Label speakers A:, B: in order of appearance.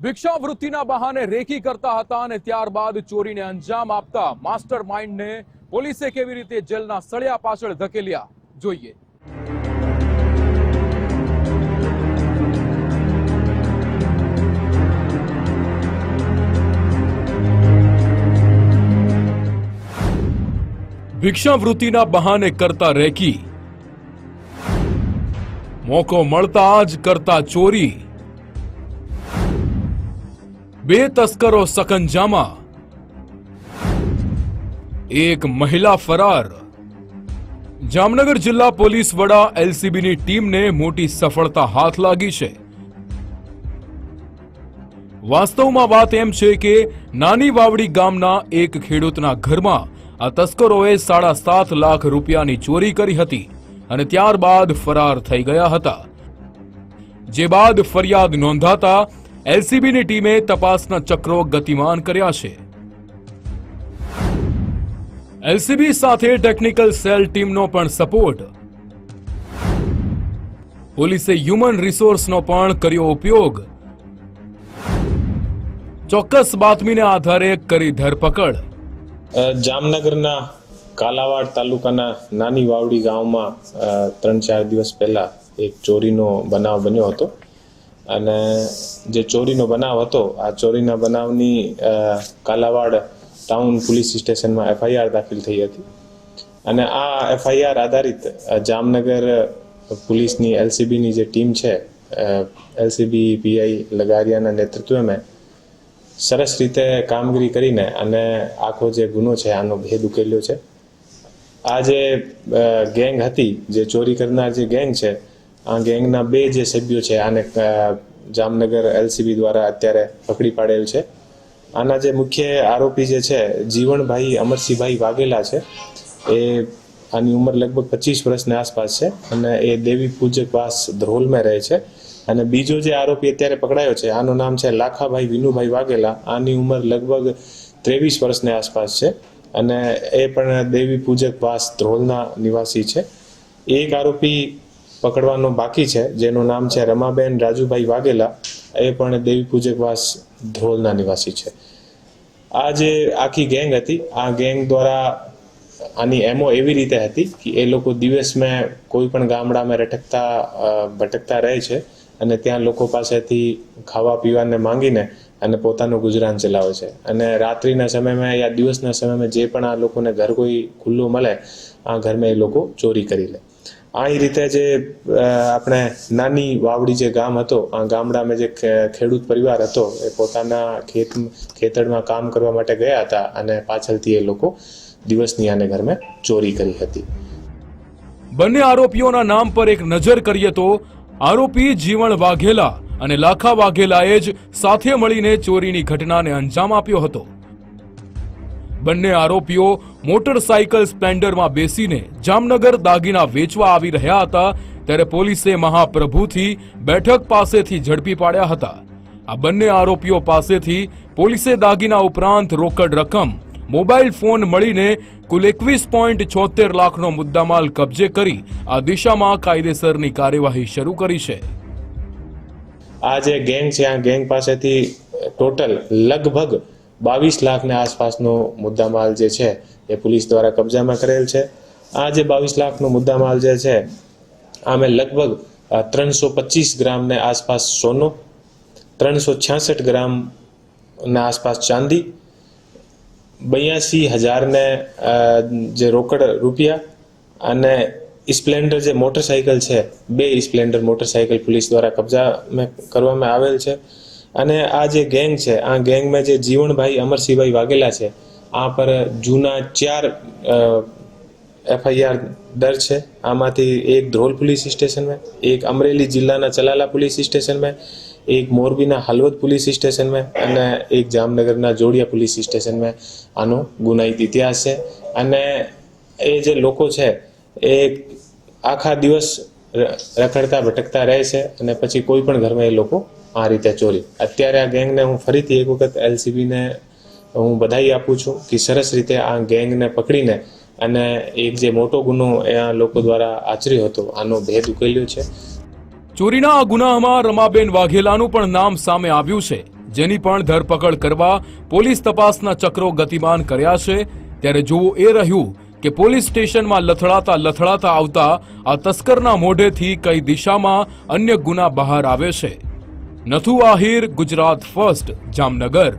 A: ભિક્ષાવૃત્તિના બહાને રેકી કરતા હતા અને ત્યારબાદ ચોરીને અંજામ આપતા માસ્ટર માઇન્ડને પોલીસે કેવી રીતે જેલના સળિયા પાછળ ધકેલ્યા જોઈએ ભિક્ષાવૃત્તિના બહાને કરતા રેકી મોકો મળતા જ કરતા ચોરી બે તસ્કરો સકંજામાં. એક મહિલા ફરાર. જામનગર જિલ્લા પોલીસ વડા એલસીબીની ટીમને મોટી સફળતા હાથ લાગી છે. વાસ્તવમાં વાત એમ છે કે નાની વાવડી ગામના એક ખેડૂતના ઘરમાં આ તસ્કરોએ સાડા સાત લાખ રૂપિયાની ચોરી કરી હતી અને ત્યારબાદ ફરાર થઈ ગયા હતા. જે બાદ ફરિયાદ નોંધાતા એલસીબીની ટીમે તપાસના ચક્રો ગતિમાન કર્યા છે. એલસીબી સાથે ટેકનિકલ સેલ ટીમનો પણ સપોર્ટ. પોલીસે હ્યુમન રિસોર્સનો પણ કર્યો ઉપયોગ. ચોક્કસ બાતમીને આધારે કરી ધરપકડ.
B: જામનગરના કાલાવાડ તાલુકાના નાની વાવડી ગામમાં ત્રણ ચાર દિવસ પહેલા એક ચોરીનો બનાવ બન્યો હતો. અને જે ચોરીનો બનાવ હતો, આ ચોરીના બનાવની કાલાવાડ ટાઉન પોલીસ સ્ટેશનમાં એફઆઈઆર દાખલ થઈ હતી. અને આ એફઆઈઆર આધારિત જામનગર પોલીસની એલસીબીની જે ટીમ છે એલસીબી, પીઆઈ લગારિયાના નેતૃત્વમાં સરસ રીતે કામગીરી કરીને અને આખો જે ગુનો છે, આનો ભેદ ઉકેલ્યો છે. આ જે ગેંગ હતી, જે ચોરી કરનાર જે ગેંગ છે આ ગેંગના બે જે સભ્યો છે, આને જામનગર એલસીબી દ્વારા અત્યારે પકડી પાડેલ છે. આના જે મુખ્ય આરોપી જે છે, જીવણભાઈ અમરસિંહભાઈ વાઘેલા છે, એ આની ઉંમર લગભગ પચીસ વર્ષની આસપાસ છે અને એ દેવી પૂજક વાસ ધ્રોલમાં રહે છે. અને બીજો જે આરોપી અત્યારે પકડાયો છે, આનું નામ છે લાખાભાઈ વિનુભાઈ વાઘેલા. આની ઉંમર લગભગ ત્રેવીસ વર્ષની આસપાસ છે અને એ પણ દેવી પૂજક વાસ ધ્રોલના નિવાસી છે. એક આરોપી પકડવાનો બાકી છે, જેનું નામ છે રમાબેન રાજુભાઈ વાઘેલા, એ પણ દેવી પૂજકવાસ ધ્રોલના નિવાસી છે. આ જે આખી ગેંગ હતી, આ ગેંગ દ્વારા આની એમો એવી રીતે હતી કે એ લોકો દિવસમાં કોઈ પણ ગામડામાં રટકતા ભટકતા રહે છે અને ત્યાં લોકો પાસેથી ખાવા પીવાને માંગીને અને પોતાનું ગુજરાન ચલાવે છે. અને રાત્રિના સમયમાં યા દિવસના સમયમાં જે પણ આ લોકોને ઘર કોઈ ખુલ્લું મળે, આ ઘરમાં એ લોકો ચોરી કરી લે. આ રીતે જે આપણે નાની વાવડી જે ગામ હતો, આ ગામડામાં જે ખેડૂત પરિવાર હતો, એ પોતાના ખેત, ખેતરમાં કામ કરવા માટે ગયા હતા અને પાછળથી એ લોકો દિવસની આને ઘરમાં ચોરી કરી હતી.
A: બંને આરોપીઓના નામ પર એક નજર કરીએ તો, આરોપી જીવણ વાઘેલા અને લાખા વાઘેલાએ જ સાથે મળીને ચોરીની ઘટનાને અંજામ આપ્યો હતો. બંને આરોપીઓ મોટરસાયકલ સ્પ્લેન્ડરમાં બેસીને જામનગર દાગીના વેચવા આવી રહ્યા હતા, ત્યારે પોલીસે મહાપ્રભુથી બેઠક પાસેથી ઝડપી પાડ્યા હતા. આ બંને આરોપીઓ પાસેથી પોલીસે દાગીના ઉપરાંત રોકડ રકમ, મોબાઈલ ફોન મળીને કુલ એકવીસ પોઈન્ટ છોતેર લાખનો મુદ્દામાલ કબજે કરી આ દિશામાં કાયદેસરની કાર્યવાહી શરૂ કરી છે.
B: આ જે ગેંગ છે, આ ગેંગ પાસેથી ટોટલ લગભગ બાવીસ લાખની આસપાસનો મુદ્દામાલ જે છે એ પોલીસ દ્વારા કબજામાં કરેલ છે. આ જે બાવીસ લાખનો મુદ્દામાલ જે છે, આમે લગભગ ત્રણસો પચીસ ગ્રામને આસપાસ સોનું, ત્રણસો છાસઠ ગ્રામના આસપાસ ચાંદી, બયાસી હજારને જે રોકડ રૂપિયા અને સ્પ્લેન્ડર જે મોટરસાયકલ છે, બે સ્પ્લેન્ડર મોટરસાયકલ પોલીસ દ્વારા કબજા કરવામાં આવેલ છે. અને આ જે ગેંગ છે, આ ગેંગમાં જે જીવણભાઈ અમરસિંહભાઈ વાઘેલા છે, આ પર જૂના ચાર એફઆઈઆર દર છે. આમાંથી એક ધ્રોલ પોલીસ સ્ટેશનમાં, એક અમરેલી જિલ્લાના ચલાલા પોલીસ સ્ટેશનમાં, એક મોરબીના હલવદ પોલીસ સ્ટેશનમાં અને એક જામનગરના જોડિયા પોલીસ સ્ટેશનમાં આનો ગુનાહિત ઇતિહાસ છે. અને એ જે લોકો છે, એ આખા દિવસ રખડતા ભટકતા રહે છે અને પછી કોઈ પણ ઘરમાં એ લોકો આ રીતે ચોરી. અત્યારે આ ગેંગને હું ફરીથી એક વખત એલસીબીને હું બધાઈ આપું છું કે સરસ રીતે આ ગેંગને પકડીને અને એક જે મોટો ગુનો એ આ લોકો દ્વારા આચર્યો હતો, આનો ભેદ ઉકેલ્યો છે.
A: ચોરીના આ ગુનામાં રમાબેન વાઘેલાનું પણ નામ સામે આવ્યું છે. જેની પણ ધરપકડ કરવા પોલીસ તપાસના ચક્રો ગતિમાન કર્યા છે. ત્યારે જોવું એ રહ્યું કે પોલીસ સ્ટેશનમાં લથડાતા લથડાતા આવતા આ તસ્કરના મોઢેથી કઈ દિશામાં અન્ય ગુના બહાર આવે છે. નથુ આહિર ગુજરાત ફર્સ્ટ જામનગર.